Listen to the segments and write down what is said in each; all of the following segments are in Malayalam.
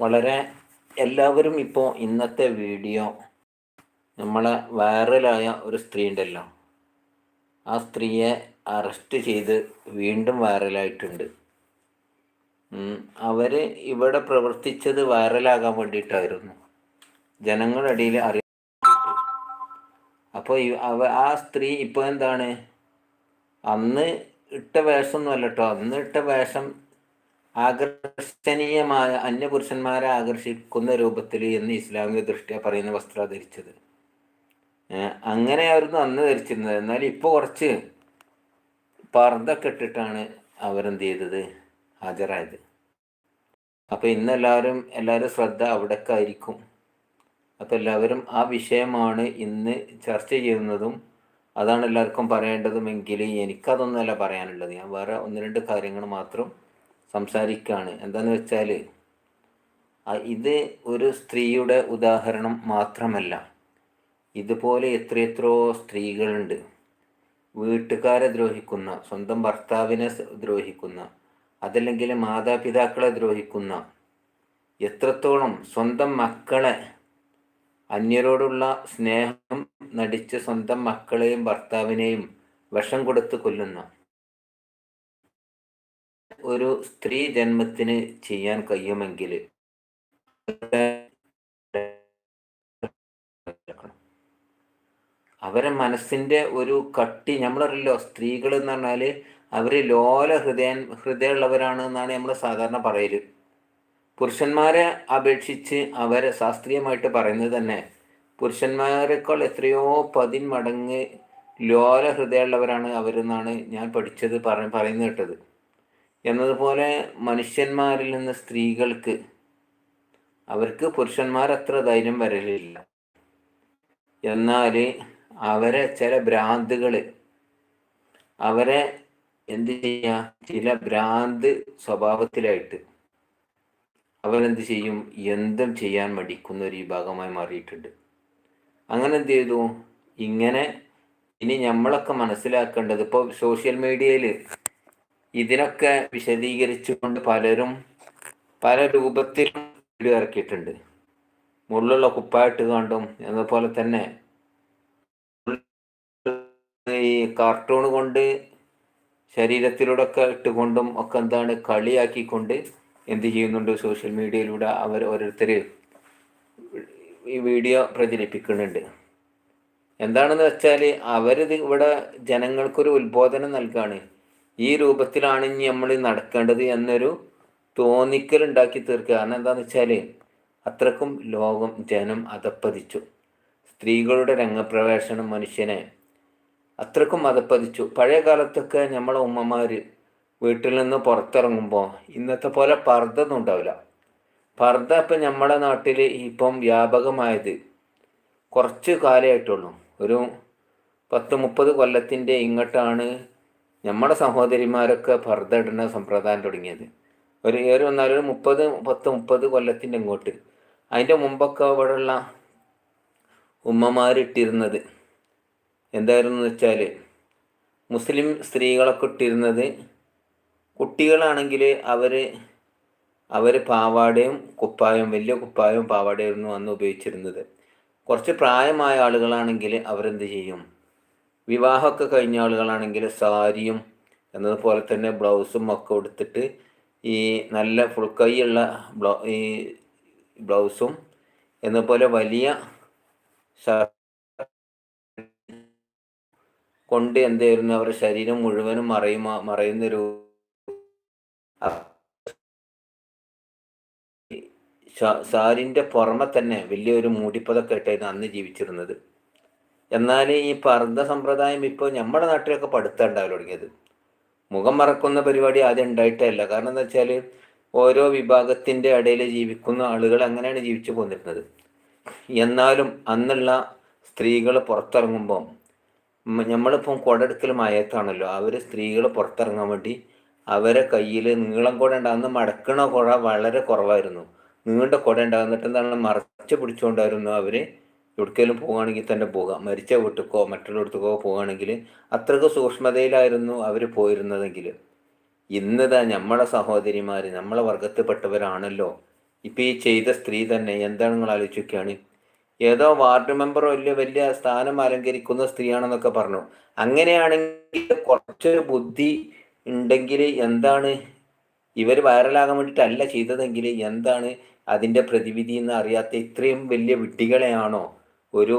വളരെ എല്ലാവരും ഇപ്പോൾ ഇന്നത്തെ വീഡിയോ നമ്മളെ വൈറലായ ഒരു സ്ത്രീ ഉണ്ടല്ലോ. ആ സ്ത്രീയെ അറസ്റ്റ് ചെയ്ത് വീണ്ടും വൈറലായിട്ടുണ്ട്. അവർ ഇവിടെ പ്രവർത്തിച്ചത് വൈറലാകാൻ വേണ്ടിയിട്ടായിരുന്നു. ജനങ്ങളുടെ ഇടയിൽ അറിയാൻ അപ്പോൾ ആ സ്ത്രീ ഇപ്പോൾ എന്താണ്? അന്ന് ഇട്ട വേഷമൊന്നുമല്ല കേട്ടോ അന്ന് ഇട്ട വേഷം ആകർഷണീയമായ അന്യപുരുഷന്മാരെ ആകർഷിക്കുന്ന രൂപത്തിൽ എന്ന് ഇസ്ലാമിക ദൃഷ്ടിയ പറയുന്ന വസ്ത്രം ധരിച്ചത്. അങ്ങനെയായിരുന്നു അന്ന് ധരിച്ചിരുന്നത്. എന്നാൽ ഇപ്പോൾ കുറച്ച് പർദ്ദൊക്കെ ഇട്ടിട്ടാണ് അവരെന്ത് ചെയ്തത്? ഹാജരായത്. അപ്പോൾ ഇന്ന് എല്ലാവരും എല്ലാവരും ശ്രദ്ധ അവിടേക്ക് ആയിരിക്കും എല്ലാവരും ആ വിഷയമാണ് ഇന്ന് ചർച്ച ചെയ്യുന്നതും അതാണ് എല്ലാവർക്കും പറയേണ്ടതുമെങ്കിൽ എനിക്കതൊന്നുമല്ല പറയാനുള്ളത്. ഞാൻ വേറെ ഒന്ന് രണ്ട് കാര്യങ്ങൾ മാത്രം സംസാരിക്കുകയാണ് എന്താണെന്ന് വെച്ചാൽ ഇത് ഒരു സ്ത്രീയുടെ ഉദാഹരണം മാത്രമല്ല. ഇതുപോലെ എത്രയെത്രയോ സ്ത്രീകളുണ്ട്. വീട്ടുകാരെ ദ്രോഹിക്കുന്ന സ്വന്തം ഭർത്താവിനെ ദ്രോഹിക്കുന്ന അതല്ലെങ്കിൽ മാതാപിതാക്കളെ ദ്രോഹിക്കുന്ന എത്രത്തോളം സ്വന്തം മക്കളെ അന്യരോടുള്ള സ്നേഹം നടിച്ച് സ്വന്തം മക്കളെയും ഭർത്താവിനെയും വിഷം കൊടുത്ത് കൊല്ലുന്ന ഒരു സ്ത്രീ ജന്മത്തിന് ചെയ്യാൻ കഴിയുമെങ്കിൽ അവരെ മനസ്സിന്റെ ഒരു കട്ടി നമ്മളറിയില്ലോ സ്ത്രീകൾ എന്ന് പറഞ്ഞാൽ അവർ ലോല ഹൃദയ ഹൃദയമുള്ളവരാണ് എന്നാണ് നമ്മൾ സാധാരണ പറയൽ. പുരുഷന്മാരെ അപേക്ഷിച്ച് അവരെ ശാസ്ത്രീയമായിട്ട് പറയുന്നത് തന്നെ പുരുഷന്മാരെക്കാൾ എത്രയോ പതിന്മടങ്ങ് ലോല ഹൃദയമുള്ളവരാണ് അവരെന്നാണ് ഞാൻ പഠിച്ചത് പറ പറയുന്നു കേട്ടത്. എന്നതുപോലെ മനുഷ്യന്മാരിൽ നിന്ന് സ്ത്രീകൾക്ക് അവർക്ക് പുരുഷന്മാർ അത്ര ധൈര്യം വരലില്ല. എന്നാൽ അവരെ ചില ഭ്രാന്തുകൾ അവരെ എന്ത് ചെയ്യുക ചില ഭ്രാന്ത് സ്വഭാവത്തിലായിട്ട് അവരെന്ത് ചെയ്യും? എന്തും ചെയ്യാൻ മടിക്കുന്ന ഒരു വിഭാഗമായി മാറിയിട്ടുണ്ട്. അങ്ങനെ എന്ത് ചെയ്തു? ഇങ്ങനെ ഇനി നമ്മളൊക്കെ മനസ്സിലാക്കേണ്ടത് ഇപ്പോൾ സോഷ്യൽ മീഡിയയിൽ ഇതിനൊക്കെ വിശദീകരിച്ചുകൊണ്ട് പലരും പല രൂപത്തിലും വീഡിയോ ഇറക്കിയിട്ടുണ്ട്. മുള്ളുള്ള കുപ്പായിട്ട് കണ്ടും എന്നതുപോലെ തന്നെ ഈ കാർട്ടൂൺ കൊണ്ട് ശരീരത്തിലൂടെ ഒക്കെ ഇട്ടുകൊണ്ടും ഒക്കെ എന്താണ് കളിയാക്കിക്കൊണ്ട് എന്ത് ചെയ്യുന്നുണ്ട് സോഷ്യൽ മീഡിയയിലൂടെ അവർ ഓരോരുത്തർ ഈ വീഡിയോ പ്രചരിപ്പിക്കുന്നുണ്ട്. എന്താണെന്ന് വെച്ചാൽ അവരിത് ഇവിടെ ജനങ്ങൾക്കൊരു ഉത്ബോധനം നൽകാണ്. ഈ രൂപത്തിലാണ് ഇനി നമ്മൾ നടക്കേണ്ടത് എന്നൊരു തോന്നിക്കൽ ഉണ്ടാക്കി തീർക്കുക. കാരണം എന്താണെന്ന് വെച്ചാൽ അത്രക്കും ലോകം ജനം അതപ്പതിച്ചു. സ്ത്രീകളുടെ രംഗപ്രവേശനം മനുഷ്യനെ അത്രക്കും അതപ്പതിച്ചു. പഴയ കാലത്തൊക്കെ നമ്മളെ ഉമ്മമാർ വീട്ടിൽ നിന്ന് പുറത്തിറങ്ങുമ്പോൾ ഇന്നത്തെ പോലെ പർദ്ദൊന്നും ഉണ്ടാവില്ല. പർദ്ദ ഇപ്പം നമ്മുടെ നാട്ടിൽ ഇപ്പം വ്യാപകമായത് കുറച്ച് കാലമായിട്ടുള്ളൂ ഒരു പത്ത് മുപ്പത് കൊല്ലത്തിന്റെ ഇങ്ങോട്ടാണ് നമ്മുടെ സഹോദരിമാരൊക്കെ ഭർത്ത ഇടുന്ന സമ്പ്രദായം തുടങ്ങിയത്. ഒരു വന്നാലും മുപ്പത് പത്ത് മുപ്പത് കൊല്ലത്തിന്റെ ഇങ്ങോട്ട്. അതിന്റെ മുമ്പൊക്കെ ഇവിടെയുള്ള ഉമ്മമാരിട്ടിരുന്നത് എന്തായിരുന്നു വെച്ചാൽ മുസ്ലിം സ്ത്രീകളൊക്കെ ഇട്ടിരുന്നത് കുട്ടികളാണെങ്കിൽ അവർ അവർ പാവാടയും കുപ്പായവും വലിയ കുപ്പായവും പാവാടയായിരുന്നു അന്ന് ഉപയോഗിച്ചിരുന്നത്. കുറച്ച് പ്രായമായ ആളുകളാണെങ്കിൽ അവരെന്ത് ചെയ്യും? വിവാഹമൊക്കെ കഴിഞ്ഞ ആളുകളാണെങ്കിൽ സാരിയും എന്നതുപോലെ തന്നെ ബ്ലൗസും ഒക്കെ എടുത്തിട്ട് ഈ നല്ല ഫുൾ കൈയുള്ള ബ്ലൗ ഈ ബ്ലൗസും എന്നപോലെ വലിയ കൊണ്ട് എന്തായിരുന്നു അവരുടെ ശരീരം മുഴുവനും മറയു മറയുന്ന ഒരു സാരിന്റെ പുറമെ തന്നെ വലിയൊരു മൂടിപ്പതൊക്കെ ഇട്ടായിരുന്നു അന്ന് ജീവിച്ചിരുന്നത്. എന്നാൽ ഈ പർദ്ദ സമ്പ്രദായം ഇപ്പോൾ നമ്മുടെ നാട്ടിലൊക്കെ പഠിത്തം ഉണ്ടാവില്ല തുടങ്ങിയത്. മുഖം മറക്കുന്ന പരിപാടി ആദ്യം ഉണ്ടായിട്ടല്ല കാരണം എന്താ വെച്ചാൽ ഓരോ വിഭാഗത്തിന്റെ ഇടയിൽ ജീവിക്കുന്ന ആളുകൾ അങ്ങനെയാണ് ജീവിച്ചു പോന്നിരുന്നത്. എന്നാലും അന്നുള്ള സ്ത്രീകൾ പുറത്തിറങ്ങുമ്പം നമ്മളിപ്പം കുടടുക്കൽ മയത്താണല്ലോ. അവർ സ്ത്രീകൾ പുറത്തിറങ്ങാൻ വേണ്ടി അവരെ കയ്യിൽ നീളം കുട ഉണ്ടാകുന്ന മടക്കണ കുട വളരെ കുറവായിരുന്നു. നീണ്ട കുട ഉണ്ടാകുന്നിട്ട് എന്താണ് മറച്ചു പിടിച്ചുകൊണ്ടായിരുന്നു അവർ എവിടേക്കെങ്കിലും പോവുകയാണെങ്കിൽ തന്നെ പോകാം. മരിച്ച വീട്ടിക്കോ മറ്റുള്ളിടത്തേക്കോ പോവുകയാണെങ്കിൽ അത്രയ്ക്ക് സൂക്ഷ്മതയിലായിരുന്നു അവർ പോയിരുന്നതെങ്കിൽ. ഇന്നിതാ നമ്മളെ സഹോദരിമാർ നമ്മളെ വർഗത്തിൽപ്പെട്ടവരാണല്ലോ. ഇപ്പം ഈ ചെയ്ത സ്ത്രീ തന്നെ എന്താണ് നിങ്ങൾ ആലോചിക്കുകയാണ്? ഏതോ വാർഡ് മെമ്പറോ വലിയ വലിയ സ്ഥാനം അലങ്കരിക്കുന്ന സ്ത്രീയാണെന്നൊക്കെ പറഞ്ഞു. അങ്ങനെയാണെങ്കിൽ കുറച്ചൊരു ബുദ്ധി ഉണ്ടെങ്കിൽ എന്താണ്? ഇവർ വൈറലാകാൻ വേണ്ടിയിട്ടല്ല ചെയ്തതെങ്കിൽ എന്താണ് അതിന്റെ പ്രതിവിധി എന്ന് അറിയാത്ത ഇത്രയും വലിയ വിഡ്ഢികളെയാണോ? ഒരു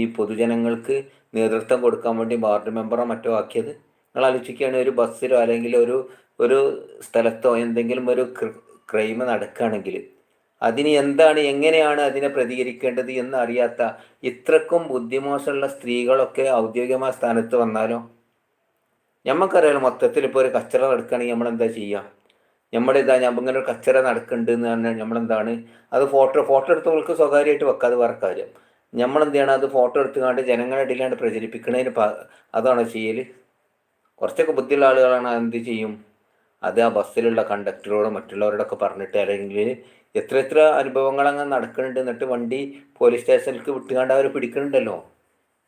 ഈ പൊതുജനങ്ങൾക്ക് നേതൃത്വം കൊടുക്കാൻ വേണ്ടി വാർഡ് മെമ്പറോ മറ്റോ ആക്കിയത്? നിങ്ങൾ ആലോചിക്കുകയാണ് ഒരു ബസ്സിലോ അല്ലെങ്കിൽ ഒരു ഒരു സ്ഥലത്തോ എന്തെങ്കിലും ഒരു ക്രൈം നടക്കുകയാണെങ്കിൽ അതിന് എന്താണ് എങ്ങനെയാണ് അതിനെ പ്രതികരിക്കേണ്ടത് എന്ന് അറിയാത്ത ഇത്രക്കും ബുദ്ധിമോശമുള്ള സ്ത്രീകളൊക്കെ ഔദ്യോഗികമായ സ്ഥാനത്ത് വന്നാലോ? നമുക്കറിയാലോ മൊത്തത്തിൽ ഇപ്പോൾ ഒരു കച്ചറ നടക്കുകയാണെങ്കിൽ നമ്മളെന്താ ചെയ്യുക? നമ്മളിതാ ഞാൻ ഇങ്ങനെ ഒരു കച്ചറ നടക്കുന്നുണ്ട് എന്ന് പറഞ്ഞാൽ നമ്മളെന്താണ്? അത് ഫോട്ടോ ഫോട്ടോ എടുത്തവർക്ക് സ്വകാര്യമായിട്ട് വെക്കാതെ വേറെ കാര്യം. നമ്മളെന്ത് ചെയ്യണം അത് ഫോട്ടോ എടുത്തുകൊണ്ട് ജനങ്ങളുടെ ഇടയിലാണ്ട് പ്രചരിപ്പിക്കണതിന് അതാണ് ചെയ്യൽ കുറച്ചൊക്കെ ബുദ്ധിയുള്ള ആളുകളാണ് എന്ത് ചെയ്യും? അത് ആ ബസ്സിലുള്ള കണ്ടക്ടറോട് മറ്റുള്ളവരോടൊക്കെ പറഞ്ഞിട്ട് അല്ലെങ്കിൽ എത്ര എത്ര അനുഭവങ്ങൾ അങ്ങനെ നടക്കുന്നുണ്ട് എന്നിട്ട് വണ്ടി പോലീസ് സ്റ്റേഷനിലേക്ക് വിട്ടുകൊണ്ട് അവർ പിടിക്കുന്നുണ്ടല്ലോ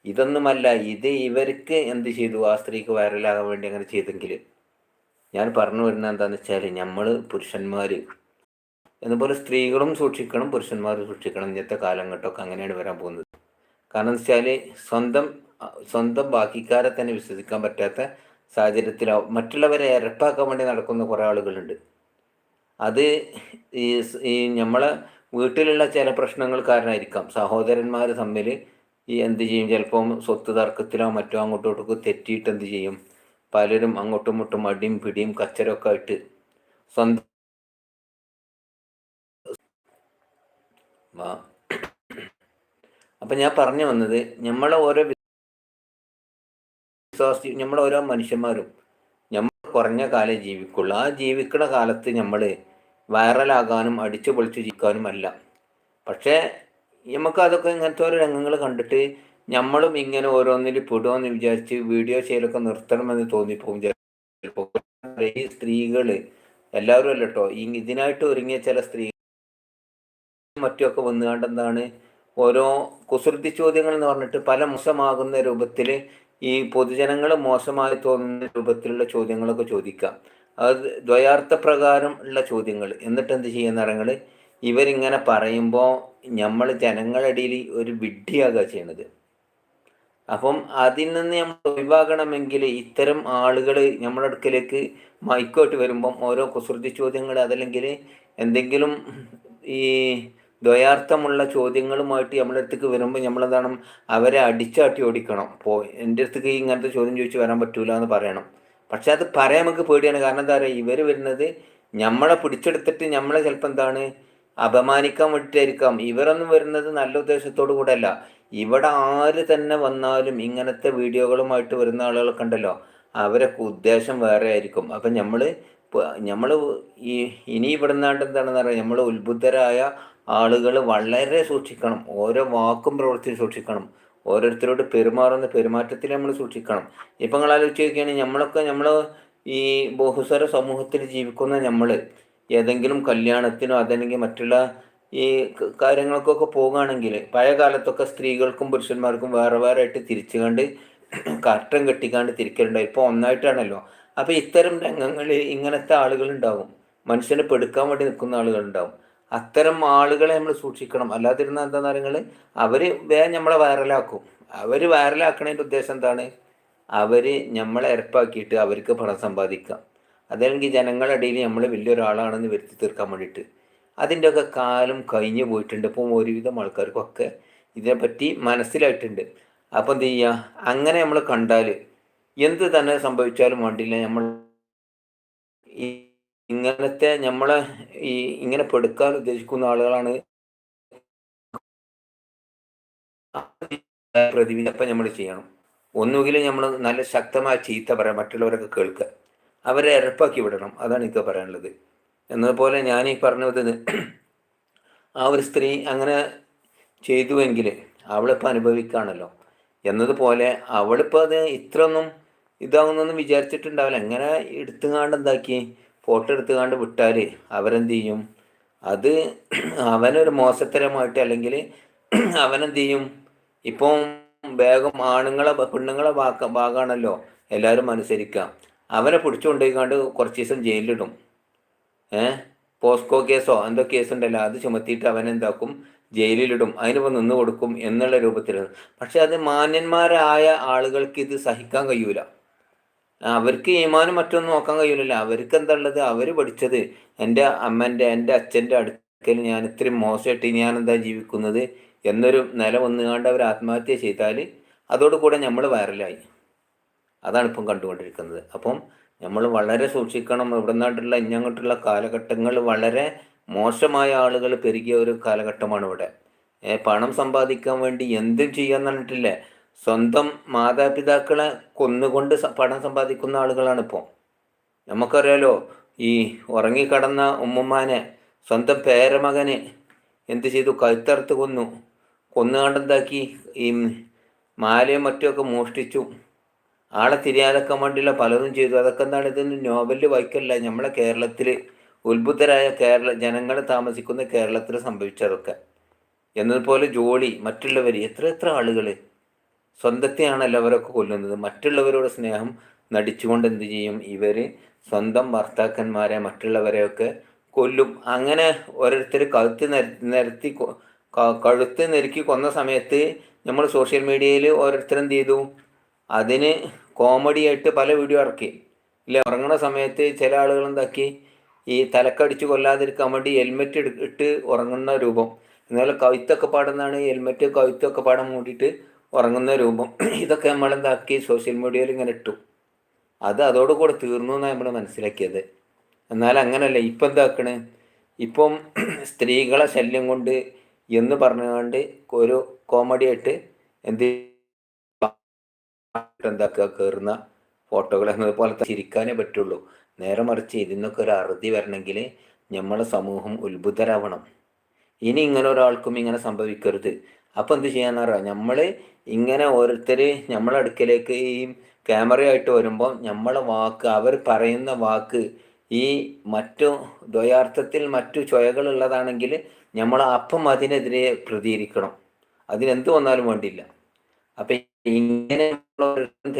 ഇതൊന്നുമല്ല ഇത് ഇവർക്ക് എന്ത് ചെയ്തു? ആ സ്ത്രീക്ക് വൈറലാകാൻ വേണ്ടി അങ്ങനെ ചെയ്തെങ്കിൽ ഞാൻ പറഞ്ഞു വരുന്നത് എന്താണെന്ന് വെച്ചാൽ നമ്മൾ പുരുഷന്മാർ എന്നപോലെ സ്ത്രീകളും സൂക്ഷിക്കണം പുരുഷന്മാരും സൂക്ഷിക്കണം. ഇന്നത്തെ കാലഘട്ടമൊക്കെ അങ്ങനെയാണ് വരാൻ പോകുന്നത്. കാരണം എന്ന് വെച്ചാൽ സ്വന്തം സ്വന്തം ബാക്കിക്കാരെ തന്നെ വിശ്വസിക്കാൻ പറ്റാത്ത സാഹചര്യത്തിലാവും മറ്റുള്ളവരെ ഇരപ്പാക്കാൻ വേണ്ടി നടക്കുന്ന കുറേ ആളുകളുണ്ട്. അത് ഈ ഈ നമ്മളെ വീട്ടിലുള്ള ചില പ്രശ്നങ്ങൾ കാരണമായിരിക്കാം സഹോദരന്മാർ തമ്മിൽ ഈ എന്ത് ചെയ്യും? ചിലപ്പം സ്വത്ത് തർക്കത്തിലോ മറ്റോ അങ്ങോട്ടും ഇങ്ങോട്ടും തെറ്റിയിട്ട് എന്ത് ചെയ്യും? പലരും അങ്ങോട്ടും ഇങ്ങോട്ടും അടിയും പിടിയും കച്ചരൊക്കെ ആയിട്ട് സ്വന്തം അപ്പം ഞാൻ പറഞ്ഞു വന്നത് നമ്മളെ ഓരോ വിശ്വാസി നമ്മളെ ഓരോ മനുഷ്യന്മാരും നമ്മൾ കുറഞ്ഞ കാലം ജീവിക്കുള്ളൂ. ആ ജീവിക്കുന്ന കാലത്ത് നമ്മൾ വൈറലാകാനും അടിച്ചു പൊളിച്ചു ജീവിക്കാനും അല്ല. പക്ഷേ നമുക്ക് അതൊക്കെ ഇങ്ങനത്തെ ഓരോ രംഗങ്ങൾ കണ്ടിട്ട് നമ്മളും ഇങ്ങനെ ഓരോന്നിൽ പെടുമെന്ന് വിചാരിച്ച് വീഡിയോ ചെയ്യലൊക്കെ നിർത്തണമെന്ന് തോന്നിപ്പോകും ചിലപ്പോൾ ഈ സ്ത്രീകൾ എല്ലാവരും അല്ല കേട്ടോ ഇതിനായിട്ട് ഒരുങ്ങിയ ചില സ്ത്രീ മറ്റുമൊക്കെ വന്നുകൊണ്ട് എന്താണ് ഓരോ കുസൃതി ചോദ്യങ്ങൾ എന്ന് പറഞ്ഞിട്ട് പല മോശമാകുന്ന രൂപത്തിൽ ഈ പൊതുജനങ്ങൾ മോശമായി തോന്നുന്ന രൂപത്തിലുള്ള ചോദ്യങ്ങളൊക്കെ ചോദിക്കാം. അത് ദ്വയാർത്ഥ പ്രകാരം ഉള്ള ചോദ്യങ്ങൾ. എന്നിട്ട് എന്ത് ചെയ്യുന്ന ഇറങ്ങൾ ഇവരിങ്ങനെ പറയുമ്പോൾ നമ്മൾ ജനങ്ങളിടയിൽ ഒരു വിഡ്ഢിയാകുക ചെയ്യണത്. അപ്പം അതിൽ നിന്ന് നമ്മൾ ഒഴിവാകണമെങ്കിൽ ഇത്തരം ആളുകൾ നമ്മുടെ അടുക്കലേക്ക് മൈക്കോട്ട് വരുമ്പം ഓരോ കുസൃതി ചോദ്യങ്ങൾ അതല്ലെങ്കിൽ എന്തെങ്കിലും ഈ ദ്വയാർത്ഥമുള്ള ചോദ്യങ്ങളുമായിട്ട് നമ്മുടെ അടുത്തേക്ക് വരുമ്പോൾ നമ്മളെന്താണ് അവരെ അടിച്ചാട്ടി ഓടിക്കണം. അപ്പോൾ എന്റെ അടുത്തേക്ക് ഇങ്ങനത്തെ ചോദ്യം ചോദിച്ച് വരാൻ പറ്റൂല എന്ന് പറയണം. പക്ഷെ അത് പറയാൻ നമുക്ക് പേടിയാണ്. കാരണം എന്താ പറയുക ഇവർ വരുന്നത് നമ്മളെ പിടിച്ചെടുത്തിട്ട് നമ്മളെ ചിലപ്പോൾ എന്താണ് അപമാനിക്കാൻ വേണ്ടിയിട്ടായിരിക്കാം. ഇവരൊന്നും വരുന്നത് നല്ല ഉദ്ദേശത്തോടു കൂടെ അല്ല ഇവിടെ ആര് തന്നെ വന്നാലും ഇങ്ങനത്തെ വീഡിയോകളുമായിട്ട് വരുന്ന ആളുകളൊക്കെ ഉണ്ടല്ലോ അവരൊക്കെ ഉദ്ദേശം വേറെ ആയിരിക്കും. അപ്പം നമ്മൾ നമ്മൾ ഈ ഇനി ഇവിടെ നിന്നാണ്ട് എന്താണെന്ന് പറയുക നമ്മൾ ഉത്ബുദ്ധരായ ആളുകൾ വളരെ സൂക്ഷിക്കണം. ഓരോ വാക്കും പ്രവൃത്തിയും സൂക്ഷിക്കണം. ഓരോരുത്തരോട് പെരുമാറുന്ന പെരുമാറ്റത്തിൽ നമ്മൾ സൂക്ഷിക്കണം. ഇപ്പം നിങ്ങൾ ആലോചിച്ച് നമ്മളൊക്കെ നമ്മൾ ഈ ബഹുസ്വര സമൂഹത്തിൽ ജീവിക്കുന്ന നമ്മൾ ഏതെങ്കിലും കല്യാണത്തിനോ അതല്ലെങ്കിൽ മറ്റുള്ള ഈ കാര്യങ്ങൾക്കൊക്കെ പോകുകയാണെങ്കിൽ പഴയ കാലത്തൊക്കെ സ്ത്രീകൾക്കും പുരുഷന്മാർക്കും വേറെ വേറെ ആയിട്ട് തിരിച്ചു കണ്ട് കറ്റം കെട്ടിക്കാണ്ട് തിരിക്കലുണ്ടായി. ഇപ്പോൾ ഒന്നായിട്ടാണല്ലോ. അപ്പോൾ ഇത്തരം രംഗങ്ങളിൽ ഇങ്ങനത്തെ ആളുകളുണ്ടാവും. മനുഷ്യനെ പെടുക്കാൻ വേണ്ടി നിൽക്കുന്ന ആളുകളുണ്ടാവും. അത്തരം ആളുകളെ നമ്മൾ സൂക്ഷിക്കണം. അല്ലാതിരുന്ന എന്താ പറയുക അവർ വേഗം നമ്മളെ വൈറലാക്കും. അവർ വൈറലാക്കണതിന്റെ ഉദ്ദേശം എന്താണ്? അവർ നമ്മളെ ഇരപ്പാക്കിയിട്ട് അവർക്ക് പണം സമ്പാദിക്കാം. അതല്ലെങ്കിൽ ജനങ്ങളുടെ ഇടയിൽ നമ്മൾ വലിയൊരാളാണെന്ന് വരുത്തി തീർക്കാൻ വേണ്ടിയിട്ട്. അതിന്റെയൊക്കെ കാലം കഴിഞ്ഞു പോയിട്ടുണ്ട്. ഇപ്പം ഒരുവിധം ആൾക്കാർക്കൊക്കെ ഇതിനെപ്പറ്റി മനസ്സിലായിട്ടുണ്ട്. അപ്പം എന്ത് ചെയ്യുക അങ്ങനെ നമ്മൾ കണ്ടാൽ എന്ത് തന്നെ സംഭവിച്ചാലും വേണ്ടിയില്ല നമ്മൾ ഇങ്ങനത്തെ നമ്മളെ ഈ ഇങ്ങനെ പെടുക്കാൻ ഉദ്ദേശിക്കുന്ന ആളുകളാണ് പ്രതിവിധി അപ്പം നമ്മൾ ചെയ്യണം. ഒന്നുകിൽ നമ്മൾ നല്ല ശക്തമായ ചീത്ത പറയാം മറ്റുള്ളവരൊക്കെ കേൾക്കുക. അവരെ ഇറപ്പാക്കി വിടണം. അതാണ് എനിക്ക് പറയാനുള്ളത്. എന്നതുപോലെ ഞാൻ ഈ പറഞ്ഞത് ആ ഒരു സ്ത്രീ അങ്ങനെ ചെയ്തുവെങ്കിൽ അവളിപ്പോൾ അനുഭവിക്കുകയാണല്ലോ എന്നതുപോലെ അവളിപ്പോൾ അത് ഇത്രയൊന്നും ഇതാകുന്നൊന്നും വിചാരിച്ചിട്ടുണ്ടാവില്ല. എങ്ങനെ എടുത്തുകാണ്ട് എന്താക്കി? ഫോട്ടോ എടുത്തുകൊണ്ട് വിട്ടാൽ അവരെന്ത് ചെയ്യും അത് അവനൊരു മോശത്തരമായിട്ട് അല്ലെങ്കിൽ അവനെന്ത് ചെയ്യും ഇപ്പം വേഗം ആണുങ്ങളെ പെണ്ണുങ്ങളെ ഭാഗ ഭാഗമാണല്ലോ എല്ലാവരും അനുസരിക്കുക അവനെ പിടിച്ചുകൊണ്ടേക്കാണ്ട് കുറച്ച് ദിവസം ജയിലിലിടും. ഏ? പോസ്കോ കേസോ എന്തോ കേസുണ്ടല്ലോ അത് ചുമത്തിയിട്ട് അവനെന്താക്കും? ജയിലിലിടും. അതിനിപ്പോൾ നിന്ന് കൊടുക്കും എന്നുള്ള രൂപത്തിൽ പക്ഷെ അത് മാന്യന്മാരായ ആളുകൾക്ക് ഇത് സഹിക്കാൻ കഴിയൂല. അവർക്ക് ഈമാനും മറ്റൊന്നും നോക്കാൻ കഴിയില്ല അവർക്ക് എന്താ ഉള്ളത്? അവർ പഠിച്ചത് എന്റെ അമ്മന്റെ എന്റെ അച്ഛന്റെ അടുക്കൽ ഞാൻ ഇത്രയും മോശമായിട്ട് ഞാൻ എന്താ ജീവിക്കുന്നത് എന്നൊരു നില വന്നുകൊണ്ട് അവർ ആത്മഹത്യ ചെയ്താൽ അതോടുകൂടെ നമ്മൾ വൈറലായി. അതാണ് ഇപ്പം കണ്ടുകൊണ്ടിരിക്കുന്നത്. അപ്പം നമ്മൾ വളരെ സൂക്ഷിക്കണം. ഇവിടെ നിന്നായിട്ടുള്ള ഇഞ്ഞങ്ങോട്ടുള്ള കാലഘട്ടങ്ങൾ വളരെ മോശമായ ആളുകൾ പെരുകിയ ഒരു കാലഘട്ടമാണ് ഇവിടെ. പണം സമ്പാദിക്കാൻ വേണ്ടി എന്തും ചെയ്യാന്ന് പറഞ്ഞിട്ടില്ലേ? സ്വന്തം മാതാപിതാക്കളെ കൊന്നുകൊണ്ട് പണം സമ്പാദിക്കുന്ന ആളുകളാണ് ഇപ്പോൾ നമുക്കറിയാലോ ഈ ഉറങ്ങിക്കടന്ന ഉമ്മമാനെ സ്വന്തം പേരമകനെ എന്ത് ചെയ്തു? കഴുത്തറുത്ത് കൊന്നു. കൊന്നുകണ്ടെന്താക്കി ഈ മാലയും മറ്റുമൊക്കെ മോഷ്ടിച്ചു. ആളെ തിരിയാതൊക്കെ വേണ്ടിയുള്ള പലതും ചെയ്തു. അതൊക്കെ എന്താണ്? ഇതൊന്നും നോവലിൽ വായിക്കല്ല. നമ്മളെ കേരളത്തിൽ ഉത്ഭുതരായ കേരള ജനങ്ങൾ താമസിക്കുന്ന കേരളത്തിൽ സംഭവിച്ചതൊക്കെ. എന്നതുപോലെ ജോലി മറ്റുള്ളവർ എത്ര എത്ര ആളുകൾ സ്വന്തത്തെയാണല്ലോ അവരൊക്കെ കൊല്ലുന്നത്. മറ്റുള്ളവരോട് സ്നേഹം നടിച്ചുകൊണ്ട് എന്ത് ചെയ്യും? ഇവർ സ്വന്തം ഭർത്താക്കന്മാരെ മറ്റുള്ളവരെയൊക്കെ കൊല്ലും. അങ്ങനെ ഓരോരുത്തർ കഴുത്ത് നിരത്തി കഴുത്ത് നെരുക്കി കൊന്ന സമയത്ത് നമ്മൾ സോഷ്യൽ മീഡിയയിൽ ഓരോരുത്തർ എന്ത് ചെയ്തു? അതിന് കോമഡി ആയിട്ട് പല വീഡിയോ ഇറക്കി. ഇല്ല? ഉറങ്ങുന്ന സമയത്ത് ചില ആളുകൾ എന്താക്കി? ഈ തലക്കടിച്ച് കൊല്ലാതിരിക്കാൻ വേണ്ടി ഹെൽമെറ്റ് ഇട്ട് ഉറങ്ങുന്ന രൂപം. എന്നാൽ കവിത്തൊക്കെ പാടുന്നതാണ് ഹെൽമെറ്റ് കവിത്തൊക്കെ പാടാൻ മൂടിയിട്ട് ഉറങ്ങുന്ന രൂപം. ഇതൊക്കെ നമ്മൾ എന്താക്കി സോഷ്യൽ മീഡിയയിൽ ഇങ്ങനെ ഇട്ടു. അത് അതോടുകൂടെ തീർന്നു എന്നാണ് നമ്മൾ മനസ്സിലാക്കിയത്. എന്നാൽ അങ്ങനല്ല. ഇപ്പം എന്താക്കണ്? ഇപ്പം സ്ത്രീകളെ ശല്യം കൊണ്ട് എന്ന് പറഞ്ഞുകൊണ്ട് ഒരു കോമഡി ആയിട്ട് എന്ത് എന്താക്കുക? കയറുന്ന ഫോട്ടോകൾ എന്നതുപോലെ ചിരിക്കാനേ പറ്റുള്ളൂ. നേരെ മറിച്ച് ഇതിനൊക്കെ ഒരു അറുതി വരണമെങ്കിൽ നമ്മളെ സമൂഹം ഉത്ഭുതരാവണം ഇനി ഇങ്ങനെ ഒരാൾക്കും ഇങ്ങനെ സംഭവിക്കരുത്. അപ്പോൾ എന്ത് ചെയ്യാന്നറിയാം നമ്മൾ ഇങ്ങനെ ഓരോരുത്തർ നമ്മളെ അടുക്കലേക്ക് ഈ ക്യാമറയായിട്ട് വരുമ്പോൾ നമ്മളെ വാക്ക് അവർ പറയുന്ന വാക്ക് ഈ മറ്റു ദ്വയാർത്ഥത്തിൽ മറ്റു ചൊയകളുള്ളതാണെങ്കിൽ നമ്മൾ അപ്പം അതിനെതിരെ പ്രതികരിക്കണം. അതിനെന്ത് വന്നാലും വേണ്ടിയില്ല അപ്പം ഇങ്ങനെ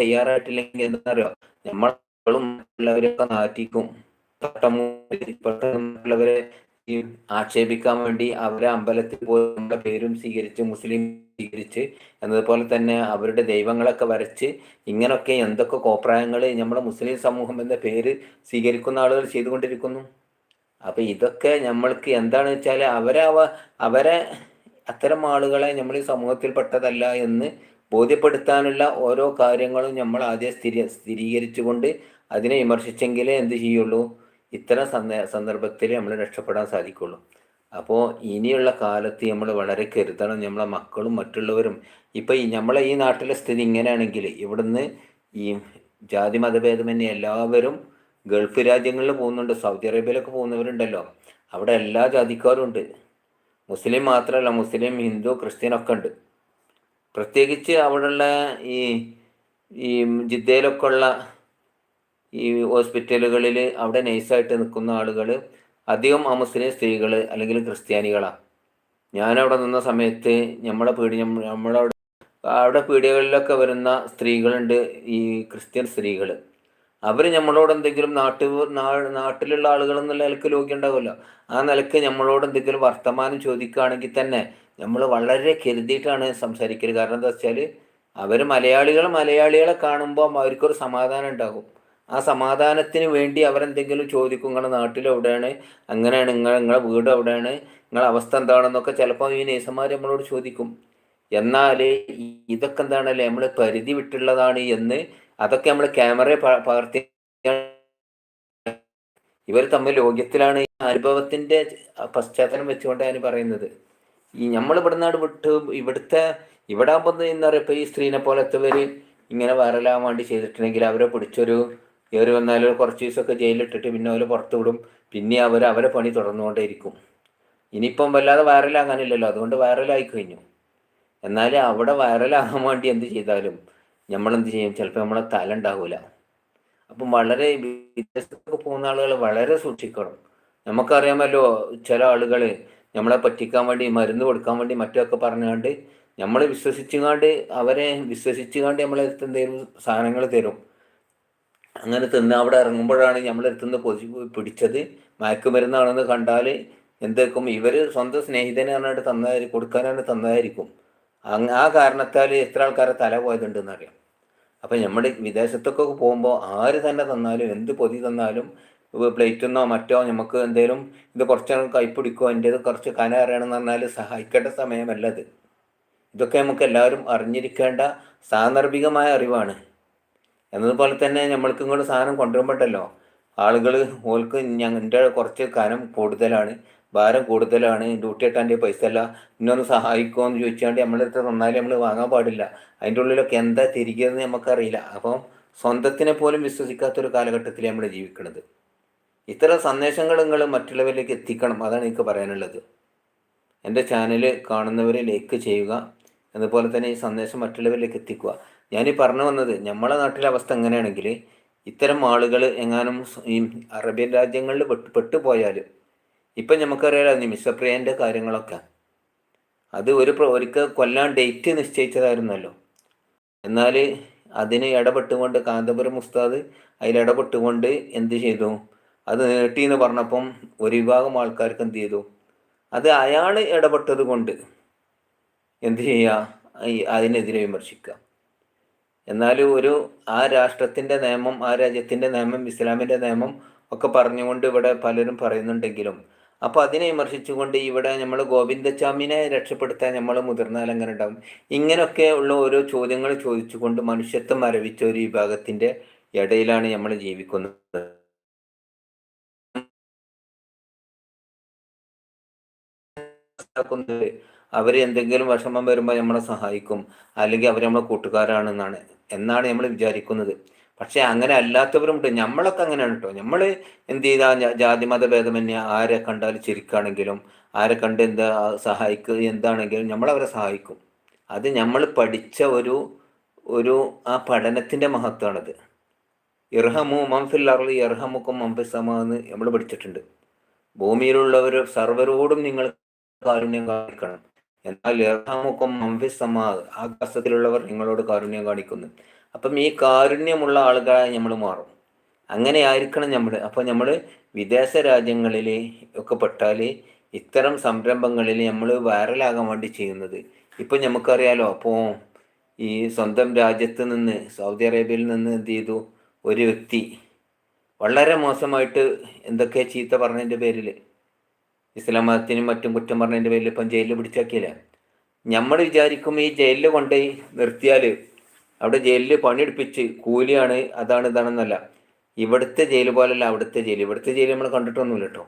തയ്യാറായിട്ടില്ലെങ്കിൽ എന്താ പറയുക നമ്മളും മറ്റുള്ളവരെയൊക്കെ നാറ്റിക്കും. മറ്റുള്ളവരെ ഈ ആക്ഷേപിക്കാൻ വേണ്ടി അവരെ അമ്പലത്തിൽ പോയി നമ്മുടെ പേരും സ്വീകരിച്ച് മുസ്ലിം സ്വീകരിച്ച് എന്നതുപോലെ തന്നെ അവരുടെ ദൈവങ്ങളൊക്കെ വരച്ച് ഇങ്ങനൊക്കെ എന്തൊക്കെ കോപ്രായങ്ങൾ നമ്മുടെ മുസ്ലിം സമൂഹം എന്ന പേര് സ്വീകരിക്കുന്ന ആളുകൾ ചെയ്തുകൊണ്ടിരിക്കുന്നു. അപ്പൊ ഇതൊക്കെ നമ്മൾക്ക് എന്താണെന്ന് വെച്ചാൽ അവരെ അവരെ അത്തരം ആളുകളെ നമ്മൾ ഈ സമൂഹത്തിൽപ്പെട്ടതല്ല എന്ന് ബോധ്യപ്പെടുത്താനുള്ള ഓരോ കാര്യങ്ങളും നമ്മൾ ആദ്യം സ്ഥിരീ സ്ഥിരീകരിച്ചുകൊണ്ട് അതിനെ വിമർശിച്ചെങ്കിലേ എന്ത് ചെയ്യുള്ളൂ? ഇത്തരം സന്ദർഭത്തിൽ നമ്മൾ രക്ഷപ്പെടാൻ സാധിക്കുള്ളൂ. അപ്പോൾ ഇനിയുള്ള കാലത്ത് നമ്മൾ വളരെ കരുതണം നമ്മളെ മക്കളും മറ്റുള്ളവരും. ഇപ്പം ഈ നമ്മളെ ഈ നാട്ടിലെ സ്ഥിതി ഇങ്ങനെയാണെങ്കിൽ ഇവിടുന്ന് ഈ ജാതി മതഭേദമന്യേ എല്ലാവരും ഗൾഫ് രാജ്യങ്ങളിൽ പോകുന്നുണ്ട്. സൗദി അറേബ്യയിലൊക്കെ പോകുന്നവരുണ്ടല്ലോ. അവിടെ എല്ലാ ജാതിക്കാരും ഉണ്ട്. മുസ്ലിം മാത്രമല്ല മുസ്ലിം ഹിന്ദു ക്രിസ്ത്യൻ ഒക്കെ ഉണ്ട്. പ്രത്യേകിച്ച് അവിടെയുള്ള ഈ ഈ ജിദ്ദയിലൊക്കെ ഉള്ള ഈ ഹോസ്പിറ്റലുകളിൽ അവിടെ നൈസായിട്ട് നിൽക്കുന്ന ആളുകൾ അധികം അമുസ്ലിം സ്ത്രീകൾ അല്ലെങ്കിൽ ക്രിസ്ത്യാനികളാണ് ഞാനവിടെ നിന്ന സമയത്ത് നമ്മളെ പീടി നമ്മളവിടെ അവിടെ പീടികകളിലൊക്കെ വരുന്ന സ്ത്രീകളുണ്ട് ഈ ക്രിസ്ത്യൻ സ്ത്രീകൾ അവർ നമ്മളോട് എന്തെങ്കിലും നാട്ടു നാട്ടിലുള്ള ആളുകൾ എന്നുള്ള നിലയ്ക്ക് ലോകി ഉണ്ടാവുമല്ലോ. ആ നിലയ്ക്ക് നമ്മളോട് എന്തെങ്കിലും വർത്തമാനം ചോദിക്കുകയാണെങ്കിൽ തന്നെ നമ്മൾ വളരെ കരുതിയിട്ടാണ് സംസാരിക്കൽ കാരണം എന്താ വെച്ചാൽ അവർ മലയാളികൾ മലയാളികളെ കാണുമ്പോൾ അവർക്കൊരു സമാധാനം ഉണ്ടാകും. ആ സമാധാനത്തിന് വേണ്ടി അവരെന്തെങ്കിലും ചോദിക്കും നിങ്ങളുടെ നാട്ടിലെവിടെയാണ് അങ്ങനെയാണ് നിങ്ങൾ നിങ്ങളെ വീട് എവിടെയാണ്? നിങ്ങളെ അവസ്ഥ എന്താണെന്നൊക്കെ ചിലപ്പോൾ ഈ നേഴ്സുമാർ നമ്മളോട് ചോദിക്കും. എന്നാൽ ഇതൊക്കെ എന്താണല്ലേ? നമ്മൾ പരിധി വിട്ടുള്ളതാണ് എന്ന് അതൊക്കെ നമ്മൾ ക്യാമറയെ പകർത്തി ഇവർ തമ്മിൽ ലോക്യത്തിലാണ് അനുഭവത്തിന്റെ പശ്ചാത്തലം വെച്ചുകൊണ്ട് ഞാൻ പറയുന്നത്. ഈ നമ്മൾ ഇവിടുന്നാട് വിട്ട് ഇവിടുത്തെ ഇവിടെ ആകുമ്പോൾ എന്താ പറയുക? ഇപ്പോൾ ഈ സ്ത്രീനെ പോലത്തെവർ ഇങ്ങനെ വരലാൻ വേണ്ടി ചെയ്തിട്ടുണ്ടെങ്കിൽ അവരെ പിടിച്ചൊരു കയറി വന്നാൽ കുറച്ച് ദിവസമൊക്കെ ജയിലിട്ടിട്ട് പിന്നെ അവർ പുറത്തു വിടും പിന്നെ അവർ അവരെ പണി തുടർന്നുകൊണ്ടേയിരിക്കും. ഇനിയിപ്പം വല്ലാതെ വൈറലാകാനില്ലല്ലോ. അതുകൊണ്ട് വൈറലായി കഴിഞ്ഞു എന്നാൽ അവിടെ വൈറലാകാൻ വേണ്ടി എന്ത് ചെയ്താലും നമ്മളെന്ത് ചെയ്യും? ചിലപ്പോൾ നമ്മളെ തല ഉണ്ടാവില്ല അപ്പം വളരെ വിദേശത്തൊക്കെ പോകുന്ന ആളുകൾ വളരെ സൂക്ഷിക്കണം. നമുക്കറിയാമല്ലോ ചില ആളുകൾ നമ്മളെ പറ്റിക്കാൻ വേണ്ടി മരുന്ന് കൊടുക്കാൻ വേണ്ടി മറ്റൊക്കെ പറഞ്ഞുകൊണ്ട് നമ്മൾ വിശ്വസിച്ചുകൊണ്ട് അവരെ വിശ്വസിച്ചുകൊണ്ട് നമ്മളെ എന്തെങ്കിലും സാധനങ്ങൾ തരും. അങ്ങനെ തിന്ന് അവിടെ ഇറങ്ങുമ്പോഴാണ് നമ്മളെടുത്തുനിന്ന് പൊതി പിടിച്ചത്. മയക്കുമരുന്നാണെന്ന് കണ്ടാൽ എന്തേക്കും? ഇവർ സ്വന്തം സ്നേഹിതനെ പറഞ്ഞിട്ട് തന്നായിരിക്കും കൊടുക്കാനാണ് തന്നതായിരിക്കും ആ കാരണത്താൽ എത്ര ആൾക്കാരെ തല പോയതുണ്ടെന്ന് അറിയാം അപ്പം നമ്മൾ വിദേശത്തൊക്കെ പോകുമ്പോൾ ആര് തന്നെ തന്നാലും എന്ത് പൊതി തന്നാലും പ്ലേറ്റ് നിന്നോ മറ്റോ നമുക്ക് എന്തെങ്കിലും ഇത് കുറച്ച് കൈപ്പിടിക്കോ എന്റേത് കുറച്ച് കന അറിയണമെന്ന് പറഞ്ഞാൽ സഹായിക്കേണ്ട സമയമല്ലത് ഇതൊക്കെ നമുക്ക് എല്ലാവരും അറിഞ്ഞിരിക്കേണ്ട സാന്ദർഭികമായ അറിവാണ്. എന്നതുപോലെ തന്നെ നമ്മൾക്ക് ഇങ്ങോട്ട് സാധനം കൊണ്ടുവരുമ്പോണ്ടല്ലോ? ആളുകൾ ഓൾക്ക് ഞങ്ങളുടെ കുറച്ച് കനം കൂടുതലാണ് ഭാരം കൂടുതലാണ് ഡ്യൂട്ടി എട്ടാന്റെ പൈസ അല്ല ഇന്നൊന്ന് സഹായിക്കുമോ എന്ന് ചോദിച്ചാണ്ട് നമ്മളെടുത്ത് തന്നാലും നമ്മൾ വാങ്ങാൻ പാടില്ല. അതിന്റെ ഉള്ളിലൊക്കെ എന്താ തിരികെയെന്ന് നമുക്കറിയില്ല അപ്പം സ്വന്തത്തിനെ പോലും വിശ്വസിക്കാത്തൊരു കാലഘട്ടത്തിൽ നമ്മൾ ജീവിക്കുന്നത് ഇത്തരം സന്ദേശങ്ങൾ നിങ്ങൾ മറ്റുള്ളവരിലേക്ക് എത്തിക്കണം അതാണ് എനിക്ക് പറയാനുള്ളത്. എന്റെ ചാനൽ കാണുന്നവരെ ലൈക്ക് ചെയ്യുക അതുപോലെ തന്നെ ഈ സന്ദേശം മറ്റുള്ളവരിലേക്ക് എത്തിക്കുക. ഞാൻ പറഞ്ഞു വന്നത് നമ്മളെ നാട്ടിലെ അവസ്ഥ എങ്ങനെയാണെങ്കിൽ ഇത്തരം ആളുകൾ എങ്ങാനും ഈ അറേബ്യൻ രാജ്യങ്ങളിൽ പെട്ട് പെട്ടുപോയാൽ ഇപ്പം നമുക്കറിയാലോ നിമിഷപ്രിയന്റെ കാര്യങ്ങളൊക്കെ. അത് ഒരു ഒരിക്കൽ കൊല്ലാൻ ഡേറ്റ് നിശ്ചയിച്ചതായിരുന്നല്ലോ. എന്നാൽ അതിന് ഇടപെട്ടുകൊണ്ട് കാന്തപുരം ഉസ്താദ് അതിൽ ഇടപെട്ടുകൊണ്ട് എന്ത് ചെയ്തു? അത് നീട്ടി എന്ന് പറഞ്ഞപ്പം ഒരു വിഭാഗം ആൾക്കാർക്ക് എന്ത് ചെയ്തു? അത് അയാൾ ഇടപെട്ടത് കൊണ്ട് എന്ത് ചെയ്യുക? അതിനെതിരെ വിമർശിക്കുക. എന്നാൽ ഒരു ആ രാഷ്ട്രത്തിന്റെ നിയമം ആ രാജ്യത്തിന്റെ നിയമം ഇസ്ലാമിന്റെ നിയമം ഒക്കെ പറഞ്ഞുകൊണ്ട് ഇവിടെ പലരും പറയുന്നുണ്ടെങ്കിലും അപ്പോൾ അതിനെ വിമർശിച്ചുകൊണ്ട് ഇവിടെ നമ്മൾ ഗോവിന്ദസ്വാമിനെ രക്ഷപ്പെടുത്താൻ നമ്മൾ മുതിർന്നാൽ അങ്ങനെ ഉണ്ടാവും? ഇങ്ങനെയൊക്കെ ഉള്ള ഓരോ ചോദ്യങ്ങൾ ചോദിച്ചുകൊണ്ട് മനുഷ്യത്വം മരവിച്ച ഒരു വിഭാഗത്തിന്റെ ഇടയിലാണ് നമ്മൾ ജീവിക്കുന്നത്. അവർ എന്തെങ്കിലും വിഷമം വരുമ്പോൾ നമ്മളെ സഹായിക്കും. അല്ലെങ്കിൽ അവർ നമ്മളെ കൂട്ടുകാരാണെന്നാണ്. എന്നാണ് നമ്മൾ വിചാരിക്കുന്നത്. പക്ഷെ അങ്ങനെ അല്ലാത്തവരുമുണ്ട്. നമ്മളൊക്കെ അങ്ങനെയാണ് കേട്ടോ നമ്മൾ എന്ത് ചെയ്താൽ ജാതി മത ഭേദമന്യ ആരെ കണ്ടാൽ ചിരിക്കുകയാണെങ്കിലും ആരെ കണ്ട് എന്താ സഹായിക്കുക എന്താണെങ്കിലും അവരെ സഹായിക്കും. അത് നമ്മൾ പഠിച്ച ഒരു ഒരു ആ പഠനത്തിന്റെ മഹത്വമാണത്. ഇർഹമു മംഫിൽ അർലി ഇർഹമുക്കും മംഫിസമ എന്ന് നമ്മൾ പഠിച്ചിട്ടുണ്ട്. ഭൂമിയിലുള്ളവർ സർവരോടും നിങ്ങൾ കാരുണ്യം കാണിക്കണം. എന്നാൽ ഇറഹമുക്കും മംഫിസമ ആകാശത്തിലുള്ളവർ നിങ്ങളോട് കാരുണ്യം കാണിക്കുന്നു. അപ്പം ഈ കാരുണ്യമുള്ള ആളുകളായി നമ്മൾ മാറും. അങ്ങനെ ആയിരിക്കണം നമ്മൾ. അപ്പോൾ നമ്മൾ വിദേശ രാജ്യങ്ങളിൽ ഒക്കെ പെട്ടാൽ ഇത്തരം സംരംഭങ്ങളിൽ നമ്മൾ വൈറലാകാൻ വേണ്ടി ചെയ്യുന്നത്. ഇപ്പം നമുക്കറിയാലോ അപ്പോൾ ഈ സ്വന്തം രാജ്യത്ത് നിന്ന് സൗദി അറേബ്യയിൽ നിന്ന് എന്ത് ചെയ്തു? ഒരു വ്യക്തി വളരെ മോശമായിട്ട് എന്തൊക്കെ ചീത്ത പറഞ്ഞതിന്റെ പേരിൽ ഇസ്ലാം മതത്തിനും മറ്റും കുറ്റം പറഞ്ഞതിന്റെ പേരിൽ ഇപ്പം ജയിലിൽ പിടിച്ചാക്കിയില്ല? നമ്മൾ വിചാരിക്കും ഈ ജയിലിൽ കൊണ്ടുപോയി നിർത്തിയാൽ അവിടെ ജയിലിൽ പണിയെടുപ്പിച്ച് കൂലിയാണ് അതാണ് ഇതാണെന്നല്ല. ഇവിടുത്തെ ജയിൽ പോലല്ല അവിടുത്തെ ജയിൽ ഇവിടുത്തെ ജയിൽ നമ്മൾ കണ്ടിട്ടൊന്നുമില്ല കേട്ടോ.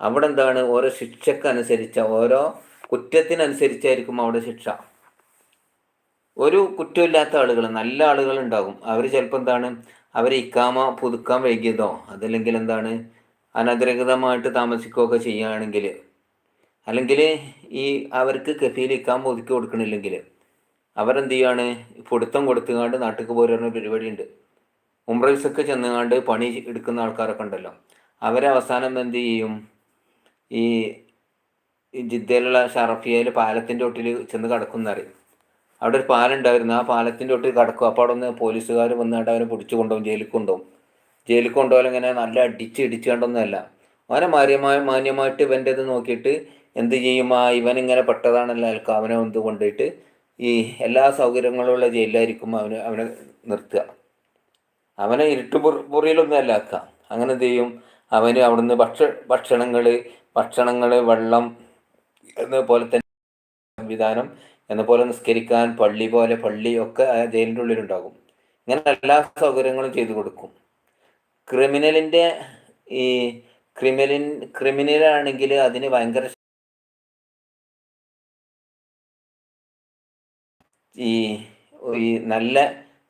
അവിടെ എന്താണ്? ഓരോ ശിക്ഷക്കനുസരിച്ച ഓരോ കുറ്റത്തിനനുസരിച്ചായിരിക്കും അവിടെ ശിക്ഷ. ഒരു കുറ്റമില്ലാത്ത ആളുകൾ നല്ല ആളുകൾ ഉണ്ടാകും അവർ ചിലപ്പോൾ എന്താണ്? അവർ ഇക്കാമ പുതുക്കാൻ വൈകിയതോ അതല്ലെങ്കിൽ എന്താണ്? അനധികൃതമായിട്ട് താമസിക്കുകയൊക്കെ ചെയ്യുകയാണെങ്കിൽ അല്ലെങ്കിൽ ഈ അവർക്ക് കഫീൽ ഇക്കാമ ഒതുക്കി കൊടുക്കണില്ലെങ്കിൽ അവരെന്ത് ചെയ്യാണ്? പൊടുത്തം കൊടുത്തുകാണ്ട് നാട്ടിൽ പോരുന്ന പരിപാടിയുണ്ട്. ഉംറൈസൊക്കെ ചെന്നുകാണ്ട് പണി എടുക്കുന്ന ആൾക്കാരൊക്കെ ഉണ്ടല്ലോ. അവരെ അവസാനം എന്ത് ചെയ്യും? ഈ ജിദ്ദയിലുള്ള ഷറഫിയയിൽ പാലത്തിന്റെ ഒട്ടിൽ ചെന്ന് കിടക്കുന്നറിയും അവിടെ ഒരു പാലുണ്ടായിരുന്നു ആ പാലത്തിന്റെ ഒട്ടിൽ കിടക്കും. അപ്പോൾ അവിടെ നിന്ന് പോലീസുകാർ വന്നുകൊണ്ട് അവനെ പിടിച്ചു കൊണ്ടുപോകും ജയിലിൽ കൊണ്ടുപോകും. ജയിലിൽ കൊണ്ടുപോകാൻ ഇങ്ങനെ നല്ല അടിച്ച് ഇടിച്ചുകൊണ്ടൊന്നുമല്ല അവനെ മാര്യമായ മാന്യമായിട്ട് ഇവന്റെ ഇത് നോക്കിയിട്ട് എന്ത് ചെയ്യും? ആ ഇവൻ ഇങ്ങനെ പെട്ടതാണല്ലോ അയാൾക്ക് അവനെ ഒന്ന് കൊണ്ടുപോയിട്ട് ഈ എല്ലാ സൗകര്യങ്ങളുള്ള ജയിലിലായിരിക്കും അവന് അവനെ നിർത്തുക. അവനെ ഇരുട്ട് മുറിയിലൊന്നും അല്ല ആക്കുക. അങ്ങനെ എന്ത് ചെയ്യും? അവന് അവിടുന്ന് ഭക്ഷ ഭക്ഷണങ്ങൾ ഭക്ഷണങ്ങൾ വെള്ളം എന്നപോലെ തന്നെ സംവിധാനം എന്നപോലെ നിസ്കരിക്കാൻ പള്ളി പോലെ പള്ളി ഒക്കെ ജയിലിന്റെ ഉള്ളിലുണ്ടാകും. ഇങ്ങനെ എല്ലാ സൗകര്യങ്ങളും ചെയ്തു കൊടുക്കും. ക്രിമിനലിന്റെ ഈ ക്രിമിനലിൻ ക്രിമിനലാണെങ്കിൽ അതിന് ഭയങ്കര ഈ നല്ല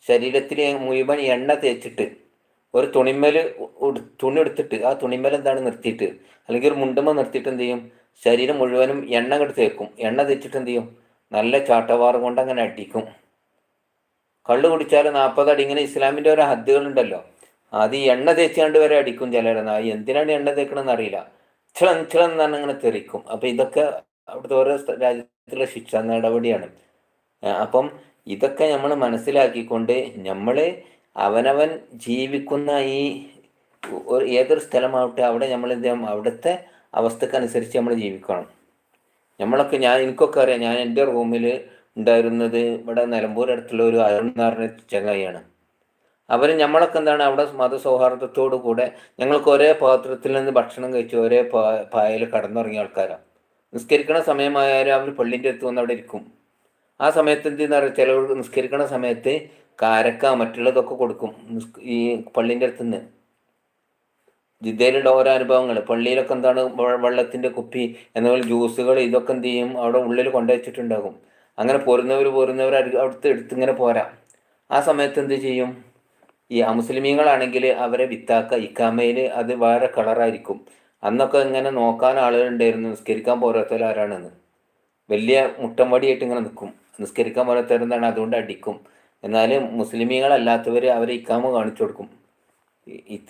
ശരീരത്തിൽ മുഴുവൻ എണ്ണ തേച്ചിട്ട് ഒരു തുണിമേൽ തുണി എടുത്തിട്ട് ആ തുണിമേൽ എന്താണ് നിർത്തിയിട്ട്? അല്ലെങ്കിൽ ഒരു മുണ്ടുമ്മ നിർത്തിയിട്ട് എന്ത് ചെയ്യും? ശരീരം മുഴുവനും എണ്ണ കെടുത്ത് തേക്കും. എണ്ണ തേച്ചിട്ട് എന്ത് ചെയ്യും? നല്ല ചാട്ടവാറും കൊണ്ട് അങ്ങനെ അടിക്കും. കള്ളു കുടിച്ചാൽ നാൽപ്പത് അടി ഇങ്ങനെ ഇസ്ലാമിന്റെ ഓരോ ഹദ്ദുകളുണ്ടല്ലോ. അത് ഈ എണ്ണ തേച്ചാണ്ട് വരെ അടിക്കും ചിലരെന്നാ. എന്തിനാണ് എണ്ണ തേക്കണമെന്ന് അറിയില്ല. ചിളം ചിളം എന്നാണ് അങ്ങനെ തെറിക്കും. അപ്പം ഇതൊക്കെ അവിടുത്തെ ഓരോ രാജ്യത്തിലുള്ള ശിക്ഷ നടപടിയാണ്. അപ്പം ഇതൊക്കെ നമ്മൾ മനസ്സിലാക്കിക്കൊണ്ട് നമ്മൾ അവനവൻ ജീവിക്കുന്ന ഈ ഒരു ഏതൊരു സ്ഥലമാവട്ടെ അവിടെ നമ്മൾ എന്ത് ചെയ്യണം? അവിടുത്തെ അവസ്ഥക്കനുസരിച്ച് നമ്മൾ ജീവിക്കണം. നമ്മളൊക്കെ ഞാൻ എനിക്കൊക്കെ അറിയാം ഞാൻ എന്റെ റൂമിൽ ഉണ്ടായിരുന്നത് ഇവിടെ നിലമ്പൂർ അടുത്തുള്ള ഒരു അരുൺ എന്ന് ചങ്ങായിയാണ്. അവർ നമ്മളൊക്കെ എന്താണ് അവിടെ മതസൗഹാർദ്ദത്തോടു കൂടെ ഞങ്ങൾക്ക് ഒരേ പാത്രത്തിൽ നിന്ന് ഭക്ഷണം കഴിച്ച് ഒരേ പാ കടന്നിറങ്ങിയ ആൾക്കാരാണ് നിസ്കരിക്കണ സമയമായാലും അവർ പള്ളിന്റെ അടുത്ത് വന്ന് അവിടെ ഇരിക്കും. ആ സമയത്ത് എന്തെന്ന് പറയുക ചിലവർക്ക് നിസ്കരിക്കണ സമയത്ത് കാരക്ക മറ്റുള്ളതൊക്കെ കൊടുക്കും ഈ പള്ളിന്റെ അടുത്ത് നിന്ന്. ജിദ്ദയിലുള്ള ഓരോ അനുഭവങ്ങൾ. പള്ളിയിലൊക്കെ എന്താണ് വെള്ളത്തിന്റെ കുപ്പി എന്നപോലെ ജ്യൂസുകൾ ഇതൊക്കെ എന്ത് ചെയ്യും? അവിടെ ഉള്ളിൽ കൊണ്ടുവച്ചിട്ടുണ്ടാകും അങ്ങനെ പോരുന്നവർ പോരുന്നവർ അടുത്ത് എടുത്ത് ഇങ്ങനെ പോരാ. ആ സമയത്ത് എന്ത് ചെയ്യും? ഈ അമുസ്ലിമീങ്ങളാണെങ്കിൽ അവരെ വിത്താക്ക. ഇക്കാമയിൽ അത് വേറെ കളറായിരിക്കും. അന്നൊക്കെ ഇങ്ങനെ നോക്കാൻ ആളുകളുണ്ടായിരുന്നു നിസ്കരിക്കാൻ പോരാത്തവർ ആരാണെന്ന്. വലിയ മുട്ടം വടിയായിട്ട് ഇങ്ങനെ നിൽക്കും. നിസ്കരിക്കാൻ പോരാത്തവരെന്താണ് അതുകൊണ്ട് അടിക്കും. എന്നാൽ മുസ്ലിമീങ്ങളല്ലാത്തവർ അവരെ ഇക്കാമ കാണിച്ചു കൊടുക്കും.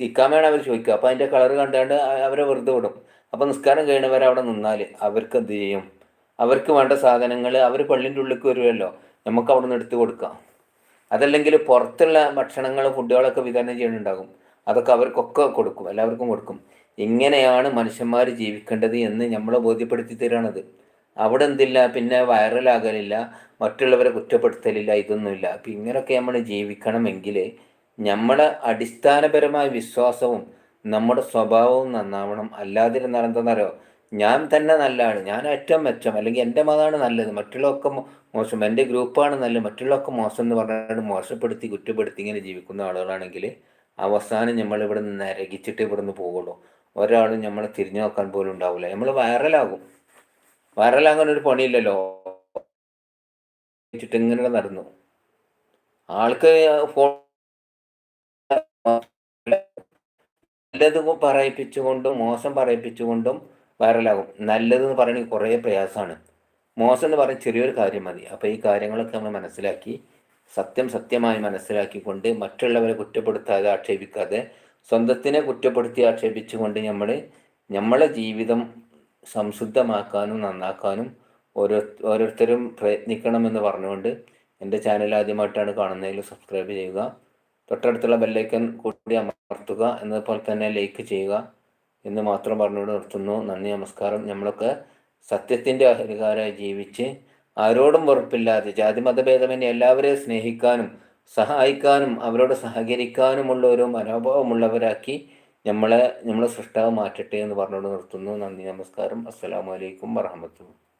ഇക്കാമയാണ് അവർ ചോദിക്കുക. അപ്പോൾ അതിന്റെ കളർ കണ്ടാണ്ട് അവരെ വെറുതെ വിടും. അപ്പോൾ നിസ്കാരം കഴിയുന്നവർ അവിടെ നിന്നാൽ അവർക്ക് എന്ത് ചെയ്യും? അവർക്ക് വേണ്ട സാധനങ്ങൾ അവർ പള്ളിന്റെ ഉള്ളിലേക്ക് വരുമല്ലോ. നമുക്ക് അവിടെ നിന്ന് എടുത്ത് കൊടുക്കാം. അതല്ലെങ്കിൽ പുറത്തുള്ള ഭക്ഷണങ്ങൾ ഫുഡുകളൊക്കെ വിതരണം ചെയ്യുന്നുണ്ടാകും. അതൊക്കെ അവർക്കൊക്കെ കൊടുക്കും എല്ലാവർക്കും കൊടുക്കും. ഇങ്ങനെയാണ് മനുഷ്യന്മാർ ജീവിക്കേണ്ടത് എന്ന് നമ്മളെ ബോധ്യപ്പെടുത്തി തരാണത്. അവിടെ എന്തില്ല പിന്നെ വൈറലാകലില്ല മറ്റുള്ളവരെ കുറ്റപ്പെടുത്തലില്ല ഇതൊന്നുമില്ല. അപ്പം ഇങ്ങനെയൊക്കെ നമ്മൾ ജീവിക്കണമെങ്കിൽ നമ്മളെ അടിസ്ഥാനപരമായ വിശ്വാസവും നമ്മുടെ സ്വഭാവവും നന്നാവണം. അല്ലാതിരുന്നാൽ എന്താണെന്നറിയോ ഞാൻ തന്നെ നല്ലതാണ്. ഞാൻ ഏറ്റവും മെച്ചം. അല്ലെങ്കിൽ എന്റെ മതമാണ് നല്ലത്. മറ്റുള്ളവർക്ക് മോശം. എന്റെ ഗ്രൂപ്പാണ് നല്ലത്. മറ്റുള്ളവർക്ക് മോശം എന്ന് പറഞ്ഞാൽ മോശപ്പെടുത്തി കുറ്റപ്പെടുത്തി ഇങ്ങനെ ജീവിക്കുന്ന ആളുകളാണെങ്കിൽ അവസാനം നമ്മൾ ഇവിടെ നിന്ന് നരകിച്ചിട്ട് ഇവിടെ നിന്ന് പോകുള്ളൂ. ഒരാളും നമ്മളെ തിരിഞ്ഞു നോക്കാൻ പോലും ഉണ്ടാവില്ല. നമ്മൾ വൈറലാകും. വൈറലാകാൻ ഒരു പണിയില്ലല്ലോ. വെച്ചിട്ട് ഇങ്ങനെ നടന്നു. ആൾക്ക് നല്ലത് പറയിപ്പിച്ചുകൊണ്ടും മോശം പറയിപ്പിച്ചുകൊണ്ടും വൈറലാകും. നല്ലതെന്ന് പറയണമെങ്കിൽ കുറേ പ്രയാസമാണ്. മോശം എന്ന് പറയുന്ന ചെറിയൊരു കാര്യം മതി. അപ്പോൾ ഈ കാര്യങ്ങളൊക്കെ നമ്മൾ മനസ്സിലാക്കി സത്യം സത്യമായി മനസ്സിലാക്കിക്കൊണ്ട് മറ്റുള്ളവരെ കുറ്റപ്പെടുത്താതെ ആക്ഷേപിക്കാതെ സ്വന്തത്തിനെ കുറ്റപ്പെടുത്തി ആക്ഷേപിച്ചുകൊണ്ട് നമ്മൾ നമ്മളെ ജീവിതം സംശുദ്ധമാക്കാനും നന്നാക്കാനും ഓരോ ഓരോരുത്തരും പ്രയത്നിക്കണമെന്ന് പറഞ്ഞുകൊണ്ട് എന്റെ ചാനൽ ആദ്യമായിട്ടാണ് കാണുന്നതിൽ സബ്സ്ക്രൈബ് ചെയ്യുക. തൊട്ടടുത്തുള്ള ബെല്ലൈക്കൻ കൂടി അമർത്തുക. എന്നതുപോലെ തന്നെ ലൈക്ക് ചെയ്യുക. എന്ന് മാത്രം പറഞ്ഞുകൊണ്ട് നിർത്തുന്നു. നന്ദി നമസ്കാരം. നമ്മളൊക്കെ സത്യത്തിന്റെ അഹരികാരായി ജീവിച്ച് ആരോടും വെറുപ്പില്ലാതെ ജാതി മതഭേദമന്യേ എല്ലാവരെയും സ്നേഹിക്കാനും സഹായിക്കാനും അവരോട് സഹകരിക്കാനുമുള്ള ഒരു മനോഭാവമുള്ളവരാക്കി നമ്മളെ നമ്മളെ സൃഷ്ടാവ് മാറ്റട്ടെ എന്ന് പറഞ്ഞുകൊണ്ട് നിർത്തുന്നു. നന്ദി നമസ്കാരം. അസ്സലാമു അലൈക്കും വറഹമത്തുള്ള